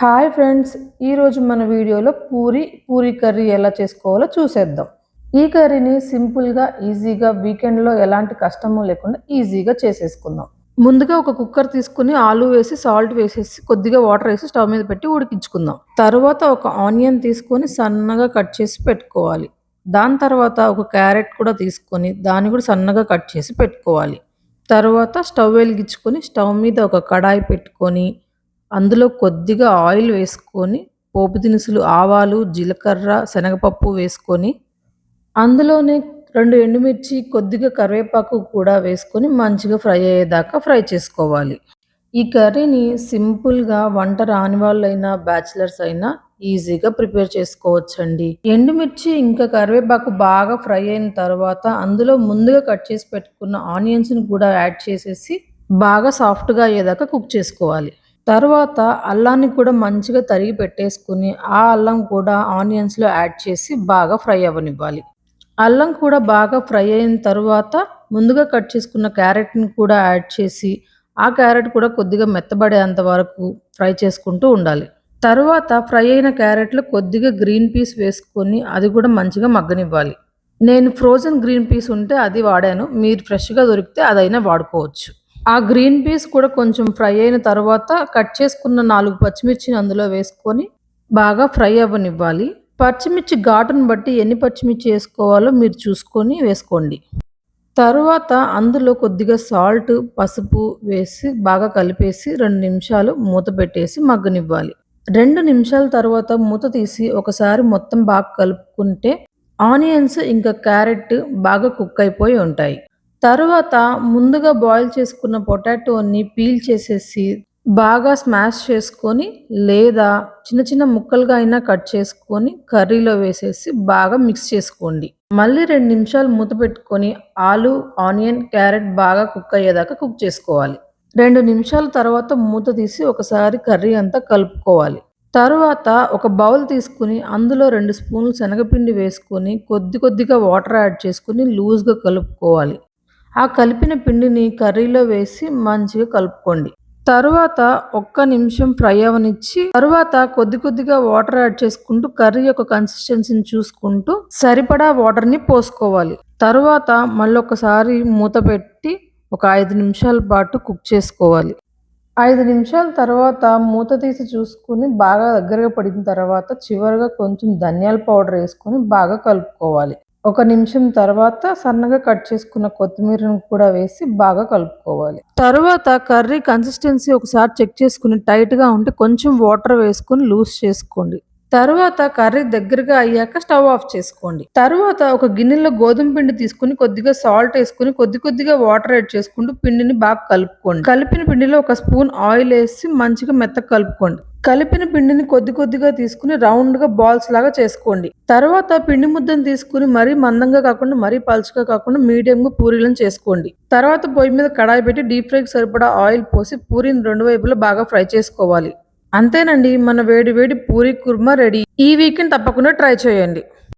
Hi friends ఈరోజు మన వీడియోలో పూరి పూరి కర్రీ ఎలా చేసుకోవాలో చూసేద్దాం. ఈ కర్రీని సింపుల్గా ఈజీగా వీకెండ్లో ఎలాంటి కష్టము లేకుండా ఈజీగా చేసేసుకుందాం. ముందుగా ఒక కుక్కర్ తీసుకుని ఆలు వేసి సాల్ట్ వేసేసి కొద్దిగా వాటర్ వేసి స్టవ్ మీద పెట్టి ఉడికించుకుందాం. తర్వాత ఒక ఆనియన్ తీసుకొని సన్నగా కట్ చేసి పెట్టుకోవాలి. దాని తర్వాత ఒక క్యారెట్ కూడా తీసుకొని దాన్ని కూడా సన్నగా కట్ చేసి పెట్టుకోవాలి. తర్వాత స్టవ్ వెలిగించుకొని స్టవ్ మీద ఒక కడాయి పెట్టుకొని అందులో కొద్దిగా ఆయిల్ వేసుకొని పోపు దినుసులు ఆవాలు జీలకర్ర శనగపప్పు వేసుకొని అందులోనే రెండు ఎండుమిర్చి కొద్దిగా కరివేపాకు కూడా వేసుకొని మంచిగా ఫ్రై అయ్యేదాకా ఫ్రై చేసుకోవాలి. ఈ కర్రీని సింపుల్గా వంట రాని వాళ్ళైనా బ్యాచిలర్స్ అయినా ఈజీగా ప్రిపేర్ చేసుకోవచ్చండి. ఎండుమిర్చి ఇంకా కరివేపాకు బాగా ఫ్రై అయిన తర్వాత అందులో ముందుగా కట్ చేసి పెట్టుకున్న ఆనియన్స్ని కూడా యాడ్ చేసేసి బాగా సాఫ్ట్గా అయ్యేదాకా కుక్ చేసుకోవాలి. తర్వాత అల్లాన్ని కూడా మంచిగా తరిగి పెట్టేసుకుని ఆ అల్లం కూడా ఆనియన్స్లో యాడ్ చేసి బాగా ఫ్రై అవ్వనివ్వాలి. అల్లం కూడా బాగా ఫ్రై అయిన తర్వాత ముందుగా కట్ చేసుకున్న క్యారెట్ని కూడా యాడ్ చేసి ఆ క్యారెట్ కూడా కొద్దిగా మెత్తబడేంత వరకు ఫ్రై చేసుకుంటూ ఉండాలి. తర్వాత ఫ్రై అయిన క్యారెట్లో కొద్దిగా గ్రీన్ పీస్ వేసుకొని అది కూడా మంచిగా మగ్గనివ్వాలి. నేను ఫ్రోజన్ గ్రీన్ పీస్ ఉంటే అది వాడాను. మీరు ఫ్రెష్గా దొరికితే అదైనా వాడుకోవచ్చు. ఆ గ్రీన్ పీస్ కూడా కొంచెం ఫ్రై అయిన తర్వాత కట్ చేసుకున్న నాలుగు పచ్చిమిర్చిని అందులో వేసుకొని బాగా ఫ్రై అవ్వనివ్వాలి. పచ్చిమిర్చి ఘాటును బట్టి ఎన్ని పచ్చిమిర్చి వేసుకోవాలో మీరు చూసుకొని వేసుకోండి. తరువాత అందులో కొద్దిగా సాల్ట్ పసుపు వేసి బాగా కలిపేసి రెండు నిమిషాలు మూత పెట్టేసి మగ్గనివ్వాలి. రెండు నిమిషాల తర్వాత మూత తీసి ఒకసారి మొత్తం బాగా కలుపుకుంటే ఆనియన్స్ ఇంకా క్యారెట్ బాగా కుక్ అయిపోయి ఉంటాయి. తరువాత ముందుగా బాయిల్ చేసుకున్న పొటాటోని పీల్ చేసేసి బాగా స్మాష్ చేసుకొని లేదా చిన్న చిన్న ముక్కలుగా అయినా కట్ చేసుకొని కర్రీలో వేసేసి బాగా మిక్స్ చేసుకోండి. మళ్ళీ రెండు నిమిషాలు మూత పెట్టుకొని ఆలు ఆనియన్ క్యారెట్ బాగా కుక్ అయ్యేదాకా కుక్ చేసుకోవాలి. రెండు నిమిషాల తర్వాత మూత తీసి ఒకసారి కర్రీ అంతా కలుపుకోవాలి. తర్వాత ఒక బౌల్ తీసుకుని అందులో రెండు స్పూన్లు శనగపిండి వేసుకొని కొద్ది కొద్దిగా వాటర్ యాడ్ చేసుకుని లూజ్గా కలుపుకోవాలి. ఆ కలిపిన పిండిని కర్రీలో వేసి మంచిగా కలుపుకోండి. తరువాత ఒక్క నిమిషం ఫ్రై అవనిచ్చి తరువాత కొద్ది కొద్దిగా వాటర్ యాడ్ చేసుకుంటూ కర్రీ యొక్క కన్సిస్టెన్సీని చూసుకుంటూ సరిపడా వాటర్ని పోసుకోవాలి. తరువాత మళ్ళీ ఒకసారి మూత పెట్టి ఒక ఐదు నిమిషాల పాటు కుక్ చేసుకోవాలి. ఐదు నిమిషాల తర్వాత మూత తీసి చూసుకుని బాగా దగ్గరగా పడిన తర్వాత చివరిగా కొంచెం ధనియాల పౌడర్ వేసుకొని బాగా కలుపుకోవాలి. ఒక నిమిషం తర్వాత సన్నగా కట్ చేసుకున్న కొత్తిమీరను కూడా వేసి బాగా కలుపుకోవాలి. తర్వాత కర్రీ కన్సిస్టెన్సీ ఒకసారి చెక్ చేసుకుని టైట్గా ఉంటే కొంచెం వాటర్ వేసుకుని లూజ్ చేసుకోండి. తర్వాత కర్రీ దగ్గరగా అయ్యాక స్టవ్ ఆఫ్ చేసుకోండి. తర్వాత ఒక గిన్నెలో గోధుమ పిండి తీసుకుని కొద్దిగా సాల్ట్ వేసుకుని కొద్ది కొద్దిగా వాటర్ యాడ్ చేసుకుంటూ పిండిని బాగా కలుపుకోండి. కలిపిన పిండిలో ఒక స్పూన్ ఆయిల్ వేసి మంచిగా మెత్త కలుపుకోండి. కలిపిన పిండిని కొద్ది కొద్దిగా తీసుకుని రౌండ్గా బాల్స్ లాగా చేసుకోండి. తర్వాత పిండి ముద్దను తీసుకుని మరీ మందంగా కాకుండా మరీ పలుచగా కాకుండా మీడియంగా పూరీలను చేసుకోండి. తర్వాత పొయ్యి మీద కడాయి పెట్టి డీప్ ఫ్రైకి సరిపడా ఆయిల్ పోసి పూరీని రెండు వైపులా బాగా ఫ్రై చేసుకోవాలి. అంతేనండి మన వేడి వేడి పూరి కుర్మా రెడీ. ఈ వీకెండ్ తప్పకుండా ట్రై చేయండి.